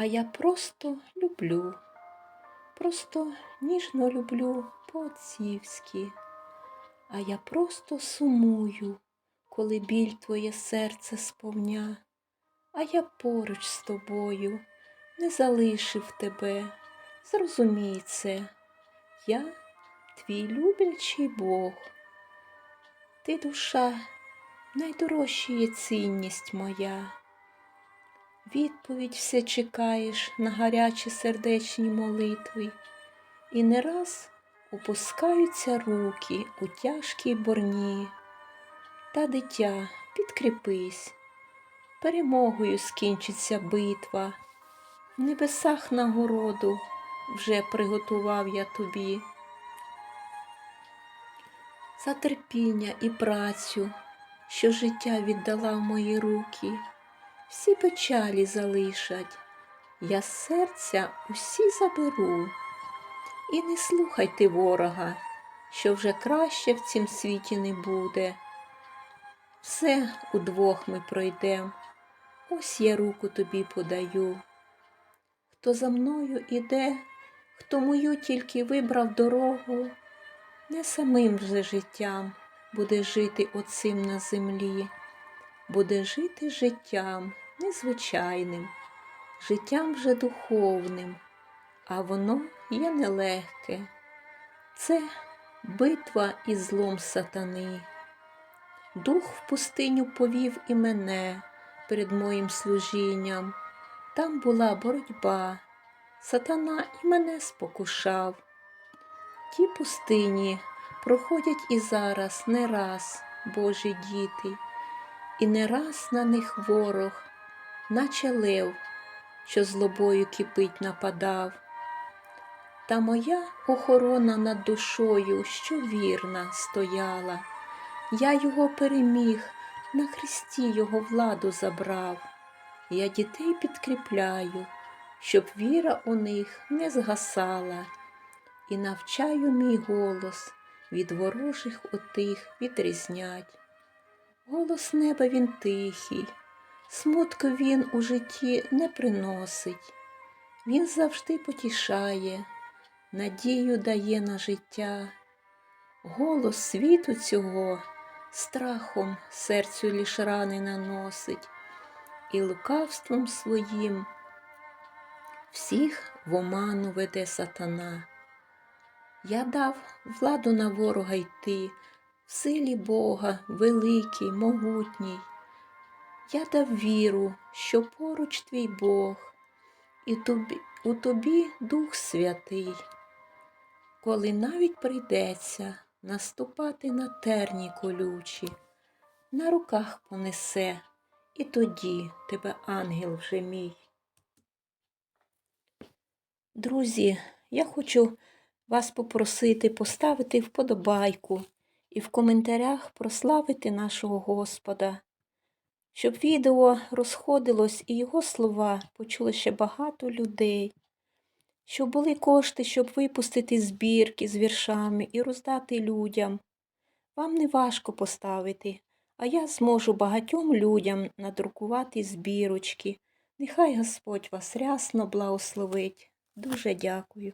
А я просто люблю, просто ніжно люблю по-отцівськи. А я просто сумую, коли біль твоє серце сповня. А я поруч з тобою не залишив тебе. Зрозумій це, я твій люблячий Бог. Ти душа, найдорожча є цінність моя. Відповідь все чекаєш на гарячі сердечні молитви, і не раз опускаються руки у тяжкій борні. Та дитя, підкріпись, перемогою скінчиться битва. В небесах нагороду вже приготував я тобі. За терпіння і працю, що життя віддала в мої руки, всі печалі залишать, я з серця усі заберу. І не слухайте ворога, що вже краще в цім світі не буде. Все удвох ми пройдем, ось я руку тобі подаю. Хто за мною іде, хто мою тільки вибрав дорогу, не самим вже життям буде жити оцим на землі, буде жити життям незвичайним, життям вже духовним, а воно є нелегке. Це битва із злом сатани. Дух в пустиню повів і мене перед моїм служінням. Там була боротьба, сатана і мене спокушав. Ті пустині проходять і зараз не раз Божі діти, і не раз на них ворог, наче лев, що злобою кипить нападав. Та моя охорона над душою, що вірна, стояла. Я його переміг, на хресті його владу забрав. Я дітей підкріпляю, щоб віра у них не згасала, і навчаю мій голос від ворожих отих відрізнять. Голос неба він тихий, смутку він у житті не приносить. Він завжди потішає, надію дає на життя. Голос світу цього страхом серцю лиш рани наносить і лукавством своїм всіх в оману веде сатана. Я дав владу на ворога йти, в силі Бога великий, могутній. Я дав віру, що поруч твій Бог, і тобі, у тобі Дух Святий, коли навіть прийдеться наступати на терні колючі, на руках понесе, і тоді тебе ангел вже мій. Друзі, я хочу вас попросити поставити вподобайку і в коментарях прославити нашого Господа, щоб відео розходилось і його слова почули ще багато людей, щоб були кошти, щоб випустити збірки з віршами і роздати людям. Вам не важко поставити, а я зможу багатьом людям надрукувати збірочки. Нехай Господь вас рясно благословить. Дуже дякую.